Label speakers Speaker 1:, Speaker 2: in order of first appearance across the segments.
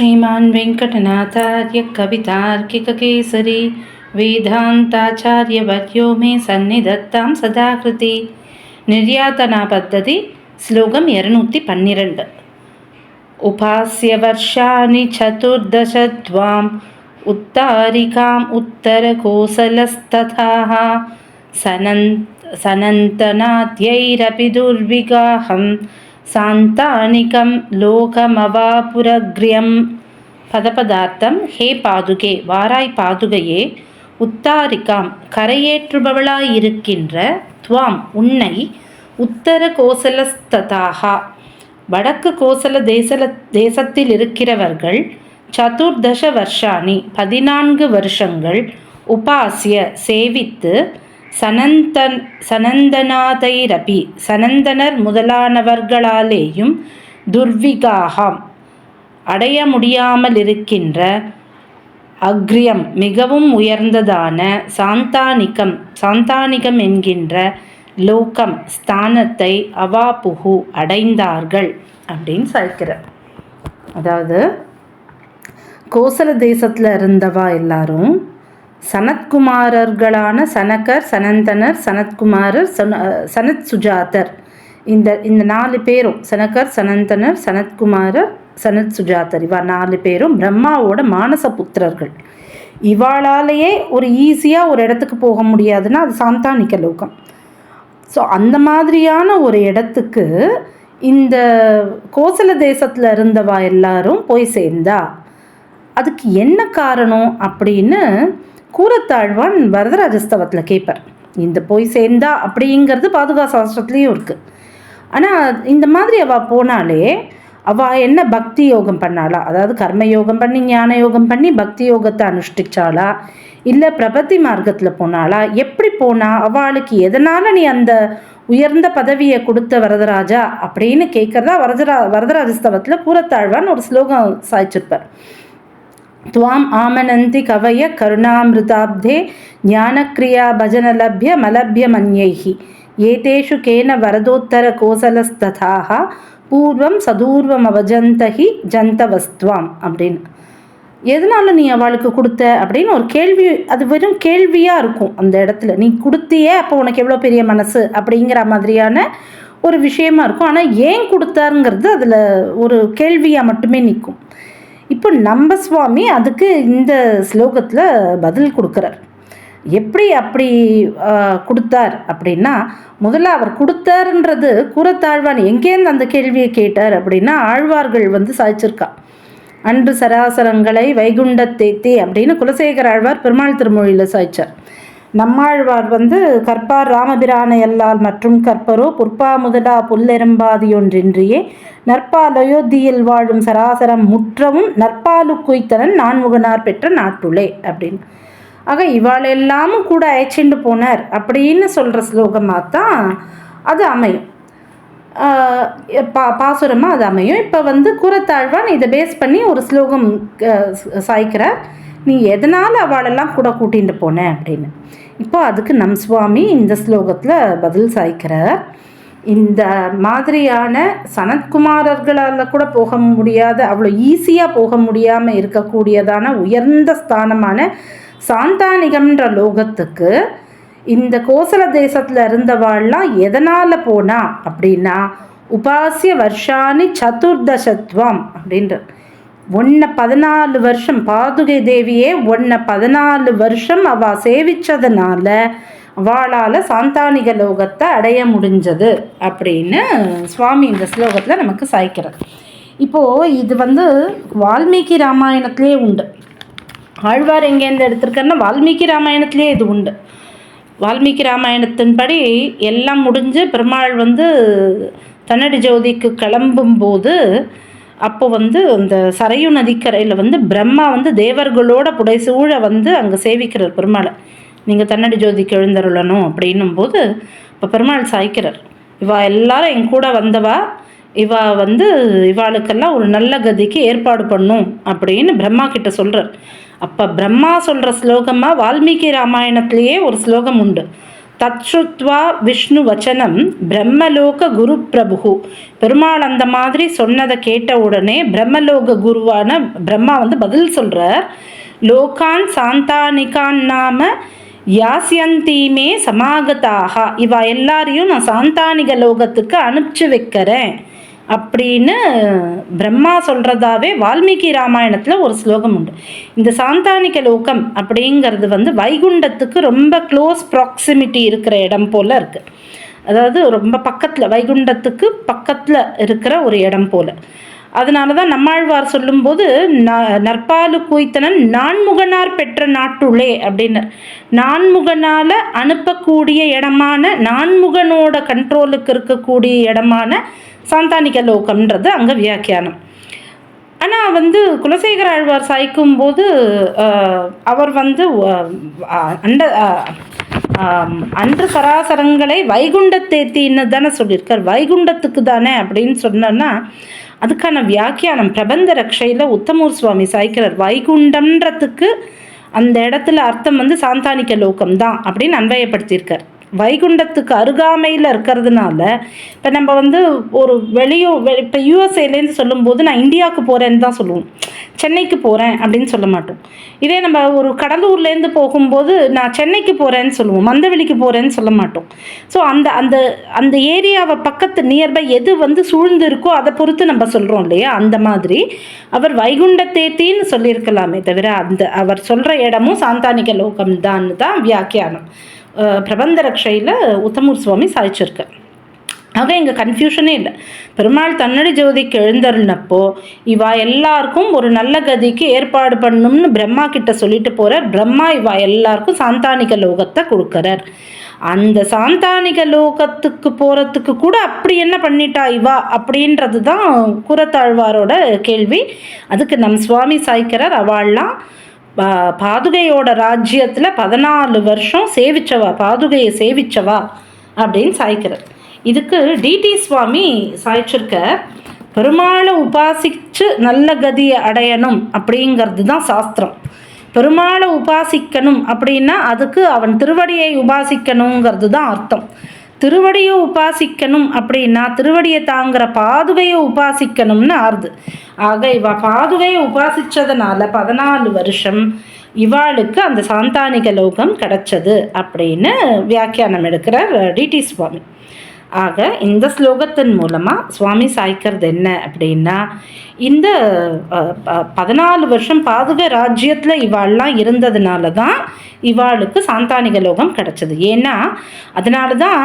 Speaker 1: श्रीमान् वेङ्कटनाथार्य कवितार्किककेसरी वेदान्ताचार्यवर्यो मे सन्निधत्तां सदाकृति निर्यातना पद्धति श्लोकं इरनूति पन्निरण्ड् उपास्यवर्षाणि चतुर्दश त्वाम् उत्तारिकाम् उत्तरकोसलस्तथाः सनन् सनन्तनाद्यैरपि दुर्विगाहम् சாந்தானிகம் லோகமவாபுரக்ரியம். பதபதார்த்தம் ஹே பாதுகே வாராய் பாதுகையே உத்தாரிக்காம் கரையேற்றுபவளாயிருக்கின்ற துவாம் உன்னை உத்தர கோசலஸ்ததாகா. வடக்கு கோசல தேசல தேசத்தில் இருக்கிறவர்கள் சதுர்தச வருஷாணி பதினான்கு வருஷங்கள் உபாசிய சேவித்து சனந்தன் சனந்தனாதைரபி சனந்தனர் முதலானவர்களாலேயும் துர்விகாகம். அடைய முடியாமல் இருக்கின்ற அக்ரியம் மிகவும் உயர்ந்ததான சாந்தானிகம் சாந்தானிகம் என்கின்ற லோகம் ஸ்தானத்தை அவாபுகு அடைந்தார்கள் அப்படின்னு சொல்கிறார் அதாவது கோசல தேசத்தில் இருந்தவா எல்லாரும் சனத்குமாரர்களான சனகர் சனந்தனர் சனத்குமாரர் சன சனத் சுஜாதர் இந்த இந்த நாலு பேரும் சனகர் சனந்தனர் சனத்குமாரர் சனத் சுஜாதர் இவா நாலு பேரும் பிரம்மாவோட மானச புத்திரர்கள். இவாளாலேயே ஒரு ஈஸியாக ஒரு இடத்துக்கு போக முடியாதுன்னா அது சாந்தானிக்க லோகம். ஸோ அந்த மாதிரியான ஒரு இடத்துக்கு இந்த கோசல தேசத்தில் இருந்தவா எல்லாரும் போய் சேர்ந்தா அதுக்கு என்ன காரணம் அப்படின்னு கூரத்தாழ்வான் வரதராஜஸ்தவத்தில் கேட்பார் இந்த போய் சேர்ந்தா அப்படிங்கிறது பாதுகா சாஸ்திரத்துலேயும் இருக்குது ஆனால் இந்த மாதிரி அவள் போனாலே அவள் என்ன பக்தி யோகம் பண்ணாளா? அதாவது கர்ம யோகம் பண்ணி ஞான யோகம் பண்ணி பக்தி யோகத்தை அனுஷ்டிச்சாளா? இல்லை பிரபத்தி மார்க்கத்தில் போனாளா? எப்படி போனா? அவளுக்கு எதனால் நீ அந்த உயர்ந்த பதவியை கொடுத்த வரதராஜா? அப்படின்னு கேட்குறதா வரதரா வரதராஜஸ்தவத்தில் கூரத்தாழ்வான்னு ஒரு ஸ்லோகம் சாய்ச்சிருப்பார். துவாம் ತ್ವಾಂ ಆಮನಂತಿ ಕವಯ ಕರುಣಾಮೃತಾಬ್ಧೆ ಜ್ಞಾನಕ್ರಿಯಾ ಭಜನಲಭ್ಯ ಮಲಭ್ಯ ஏதேஷு கேன வரதோத்தர ವರದೋತ್ತರಕೋಸಲಸ್ತಥಾ பூர்வம் சதூர்வம் அவஜந்தகி ஜந்தவஸ்துவாம் அப்படின்னு எதனால் நீ அவளுக்கு கொடுத்த அப்படின்னு ஒரு கேள்வி அது வெறும் கேள்வியாக இருக்கும் அந்த இடத்துல. நீ கொடுத்தியே அப்போ உனக்கு எவ்வளோ பெரிய மனசு அப்படிங்கிற மாதிரியான ஒரு விஷயமா இருக்கும். ஆனால் ஏன் கொடுத்தாருங்கிறது அதில் ஒரு கேள்வியாக மட்டுமே நிற்கும். இப்போ நம்ம சுவாமி அதுக்கு இந்த ஸ்லோகத்தில் பதில் கொடுக்குறார். எப்படி அப்படி கொடுத்தார் அப்படின்னா முதல்ல அவர் கொடுத்தாருன்றது கூறத்தாழ்வான் எங்கேருந்து அந்த கேள்வியை கேட்டார் அப்படின்னா ஆழ்வார்கள் வந்து சாய்ச்சிருக்கா. அன்று சராசரங்களை வைகுண்டத்தேத்தி அப்படின்னு குலசேகர ஆழ்வார் பெருமாள் திருமொழியில் சாய்ச்சார். நம்மாழ்வார் வந்து கற்பார் ராமபிரான எல்லால் மற்றும் கற்பரோ புற்பா முதலா புல்லெரும்பாதியொன்றின்றியே நற்பால் அயோத்தியில் வாழும் சராசரம் முற்றவும் நற்பாலு குய்த்தனன் நான்முகனார் பெற்ற நாட்டுளே அப்படின்னு. ஆக இவாளெல்லாமும் கூட அயச்சிண்டு போனார் அப்படின்னு சொல்கிற ஸ்லோகமாக தான் அது அமையும். பா பாசுரமாக அது அமையும். இப்போ வந்து கூரத்தாழ்வான் இதை பேஸ் பண்ணி ஒரு ஸ்லோகம் சாய்க்கிறார். நீ எதனால் அவளெல்லாம் கூட கூட்டிகிட்டு போன அப்படின்னு. இப்போ அதுக்கு நம் சுவாமி இந்த ஸ்லோகத்தில் பதில் சாய்க்கிறார். இந்த மாதிரியான சனத்குமாரர்களால் கூட போக முடியாத அவ்வளோ ஈஸியாக போக முடியாமல் இருக்கக்கூடியதான உயர்ந்த ஸ்தானமான சாந்தானிகம்ன்ற லோகத்துக்கு இந்த கோசல தேசத்தில் இருந்தவாள்லாம் எதனால் போனா அப்படின்னா உபாசிய வருஷானி சதுர்தசத்வம் அப்படின்ற ஒன்றை பதினாலு வருஷம் பாதுகை தேவியே ஒன்றை பதினாலு வருஷம் அவள் சேவிச்சதுனால அவளால் சாந்தானிக லோகத்தை அடைய முடிஞ்சது அப்படின்னு சுவாமி இந்த ஸ்லோகத்தில் நமக்கு சாய்க்கிறார். இப்போது இது வந்து வால்மீகி ராமாயணத்திலே உண்டு. ஆழ்வார் எங்கேருந்து எடுத்திருக்காருன்னா வால்மீகி ராமாயணத்திலே இது உண்டு. வால்மீகி ராமாயணத்தின்படி எல்லாம் முடிஞ்சு பெருமாள் வந்து தன்னடி ஜோதிக்கு கிளம்பும்போது அப்போ வந்து அந்த சரையு நதிக்கரையில் வந்து பிரம்மா வந்து தேவர்களோட புடைசூழ வந்து அங்கே சேவிக்கிறார் பெருமாளை. நீங்கள் தன்னடி ஜோதிக்கு எழுந்தருளணும் அப்படின்னும் போது இப்போ பெருமாள் சாய்க்கிறார். இவா எல்லாரும் என் கூட வந்தவா? இவா வந்து இவாளுக்கெல்லாம் ஒரு நல்ல கதிக்கு ஏற்பாடு பண்ணும் அப்படின்னு பிரம்மா கிட்ட சொல்கிறார் அப்போ பிரம்மா சொல்கிற ஸ்லோகமாக வால்மீகி ராமாயணத்திலேயே ஒரு ஸ்லோகம் உண்டு. தத்ருத்வா விஷ்ணு வச்சனம் பிரம்மலோக குரு பிரபு பெருமாள் அந்த மாதிரி சொன்னதை கேட்ட உடனே பிரம்மலோக குருவான பிரம்மா வந்து பதில் சொல்கிறார் லோகான் சாந்தானிகான் நாம யாசியந்தீமே சமாகதாக இவ எல்லாரையும் நான் சாந்தானிக லோகத்துக்கு அனுப்பிச்சு வைக்கிறேன். அப்படின்னு பிரம்மா சொல்கிறதாவே வால்மீகி ராமாயணத்தில் ஒரு ஸ்லோகம் உண்டு. இந்த சாந்தானிக லோகம் அப்படிங்கிறது வந்து வைகுண்டத்துக்கு ரொம்ப க்ளோஸ் ப்ராக்சிமிட்டி இருக்கிற இடம் போல் இருக்குது அதாவது ரொம்ப பக்கத்தில் வைகுண்டத்துக்கு பக்கத்தில் இருக்கிற ஒரு இடம் போல். அதனால தான் நம்மாழ்வார் சொல்லும்போது ந நற்பாலு குய்த்தனன் நான்முகனார் பெற்ற நாட்டுள்ளே அப்படின்னு. நான்முகனால் அனுப்பக்கூடிய இடமான நான்முகனோட கண்ட்ரோலுக்கு இருக்கக்கூடிய இடமான சாந்தானிக லோகம்ன்றது அங்கே வியாக்கியானம். ஆனால் வந்து குலசேகர ஆழ்வார் சாய்க்கும் போது அவர் வந்து அண்ட அன்று சராசரங்களை வைகுண்டத்தேத்தின்னு தானே சொல்லியிருக்கார். வைகுண்டத்துக்கு தானே அப்படின்னு சொன்னோன்னா அதுக்கான வியாக்கியானம் பிரபந்த ரக்ஷையில் உத்தமூர் சுவாமி சாய்க்கிறார். வைகுண்டம்ன்றத்துக்கு அந்த இடத்துல அர்த்தம் வந்து சாந்தானிக்க லோகம் தான் அப்படின்னு அன்வயப்படுத்தியிருக்கார் வைகுண்டத்துக்கு அருகாமையில் இருக்கிறதுனால இப்போ நம்ம வந்து ஒரு வெளியோ இப்போ யூஎஸ்ஏலேருந்து சொல்லும்போது நான் இந்தியாவுக்கு போகிறேன்னு தான் சொல்லுவோம். சென்னைக்கு போகிறேன் அப்படின்னு சொல்ல மாட்டோம். இதே நம்ம ஒரு கடலூர்லேருந்து போகும்போது நான் சென்னைக்கு போகிறேன்னு சொல்லுவோம். மந்தவெளிக்கு போகிறேன்னு சொல்ல மாட்டோம். ஸோ அந்த அந்த அந்த ஏரியாவை பக்கத்து நியர்பை எது வந்து சூழ்ந்து இருக்கோ அதை பொறுத்து நம்ம சொல்கிறோம் இல்லையா? அந்த மாதிரி அவர் வைகுண்ட தேத்தின்னு சொல்லியிருக்கலாமே தவிர அந்த அவர் சொல்கிற இடமும் சாந்தானிக லோகம் தான் தான் வியாக்கியானம். பிரபந்த ரக்ஷையில் உத்தமூர் சுவாமி சாதிச்சிருக்கார் ஆக இங்கே கன்ஃபியூஷனே இல்லை. பெருமாள் தன்னடி ஜோதிக்கு எழுந்தருளினப்போ இவா எல்லாருக்கும் ஒரு நல்ல கதிக்கு ஏற்பாடு பண்ணணும்னு பிரம்மா கிட்ட சொல்லிட்டு போகிறார் பிரம்மா இவா எல்லாருக்கும் சாந்தானிக லோகத்தை கொடுக்குறார். அந்த சாந்தானிக லோகத்துக்கு போகிறதுக்கு கூட அப்படி என்ன பண்ணிட்டா இவா அப்படின்றது தான் குரத்தாழ்வாரோட கேள்வி. அதுக்கு நம் சுவாமி சாய்க்கிறார் அவள்லாம் பாதுகையோட ராஜ்யத்தில் பதினாலு வருஷம் சேவிச்சவா பாதுகையை சேவிச்சவா அப்படின்னு சாய்க்கிறார். இதுக்கு டிடி சுவாமி சாய்ச்சிருக்க பெருமாளை உபாசிச்சு நல்ல கதியை அடையணும் அப்படிங்கிறது தான் சாஸ்திரம். பெருமாளை உபாசிக்கணும் அப்படின்னா அதுக்கு அவன் திருவடியை உபாசிக்கணுங்கிறது தான் அர்த்தம். திருவடியை உபாசிக்கணும் அப்படின்னா திருவடியை தாங்குற பாதுகையை உபாசிக்கணும்னு ஆறுது. ஆக இவ பாதுகையை உபாசிச்சதுனால பதினாலு வருஷம் இவாளுக்கு அந்த சாந்தானிக லோகம் கிடைச்சது அப்படின்னு வியாக்கியானம் எடுக்கிறார் டிடி சுவாமி. ஆக இந்த ஸ்லோகத்தின் மூலமாக சுவாமி சாய்க்கிறது என்ன அப்படின்னா இந்த பதினாலு வருஷம் பாதுக ராஜ்யத்தில் இவாள்லாம் இருந்ததுனால தான் இவாளுக்கு சாந்தானிக லோகம் கிடச்சிது. ஏன்னா அதனால தான்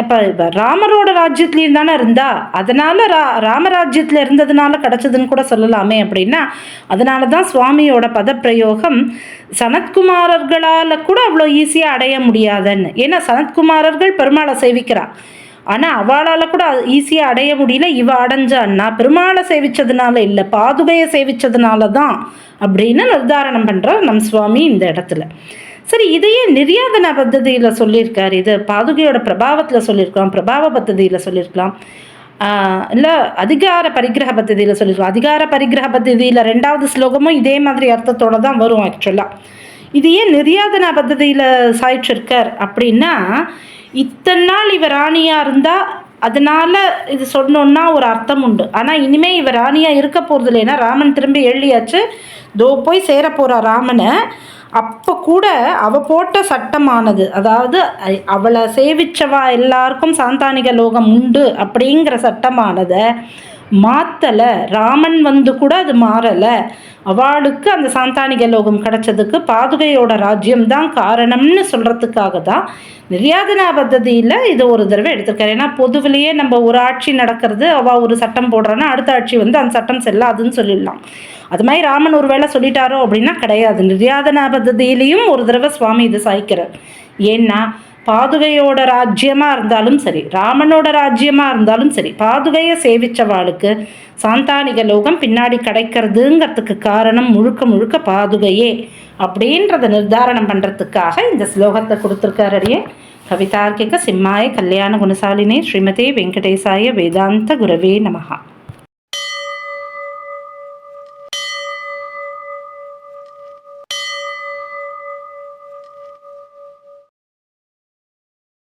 Speaker 1: இப்போ ராமரோட ராஜ்யத்துலேயும் தானே இருந்தா அதனால் ரா ராமராஜ்யத்தில் இருந்ததுனால கிடச்சதுன்னு கூட சொல்லலாமே அப்படின்னா அதனால தான் சுவாமியோட பதப்பிரயோகம் சனத்குமாரர்களால் கூட அவ்வளோ ஈஸியாக அடைய முடியாதுன்னு. ஏன்னா சனத்குமாரர்கள் பெருமாளை சேவிக்கிறாள் ஆனால் அவளால் கூட ஈஸியாக அடைய முடியல. இவ அடைஞ்சான்னா பெருமாளை சேவிச்சதுனால இல்லை பாதுகையை சேவிச்சதுனால தான் அப்படின்னு நிர்தாரணம் பண்ணுறார் நம் சுவாமி இந்த இடத்துல. சரி இதையே நிர்யாதன பத்ததியில் சொல்லியிருக்கார். இது பாதுகையோட பிரபாவத்தில் சொல்லியிருக்கலாம் பிரபாவ பத்ததியில் சொல்லியிருக்கலாம். இல்லை அதிகார பரிகிரக பத்ததியில் சொல்லியிருக்கலாம். அதிகார பரிகிரக பத்ததியில் ரெண்டாவது ஸ்லோகமும் இதே மாதிரி அர்த்தத்தோடு தான் வரும் ஆக்சுவலாக இது ஏன் நிர்யாதன பத்ததியில் சாய்ச்சிருக்கார் அப்படின்னா இத்தனை நாள் இவர் ராணியாக இருந்தால் அதனால் இது சொன்னோன்னா ஒரு அர்த்தம் உண்டு. ஆனால் இனிமேல் இவர் ராணியாக இருக்க போகிறது இல்லைன்னா ராமன் திரும்பி எழுதியாச்சு. தோ போய் சேர போகிறா ராமனை. அப்போ கூட அவ போட்ட சட்டமானது. அதாவது அவளை சேவிச்சவா எல்லாருக்கும் சாந்தானிக லோகம் உண்டு அப்படிங்கிற சட்டமானதை மாற்றலை ராமன் வந்து கூட அது மாறலை. அவளுக்கு அந்த சாந்தானிக லோகம் கிடைச்சதுக்கு பாதுகையோட ராஜ்யம்தான் காரணம்னு சொல்கிறதுக்காக தான் நிர்யாதனா பத்ததியில் இது ஒரு தடவை எடுத்திருக்காரு. ஏன்னா பொதுவிலேயே நம்ம ஒரு ஆட்சி நடக்கிறது அவள் ஒரு சட்டம் போடுறான்னா அடுத்த ஆட்சி வந்து அந்த சட்டம் செல்லாதுன்னு சொல்லிடலாம். அது மாதிரி ராமன் ஒரு வேளை சொல்லிட்டாரோ அப்படின்னா கிடையாது. நிர்யாதனா பத்ததியிலையும் ஒரு தடவை சுவாமி இது சாய்க்கிறார். ஏன்னா பாதுகையோட ராஜ்யமாக இருந்தாலும் சரி ராமனோட ராஜ்யமாக இருந்தாலும் சரி பாதுகையை சேவிச்சவாளுக்கு சாந்தானிக லோகம் பின்னாடி கிடைக்கிறதுங்கிறதுக்கு காரணம் முழுக்க முழுக்க பாதுகையே அப்படின்றத நிர்தாரணம் பண்ணுறதுக்காக இந்த ஸ்லோகத்தை கொடுத்துருக்காரடியே கவிதார்க்கிக சிம்மாய கல்யாண குணசாலினே ஸ்ரீமதே வெங்கடேசாய வேதாந்த குரவே நமகா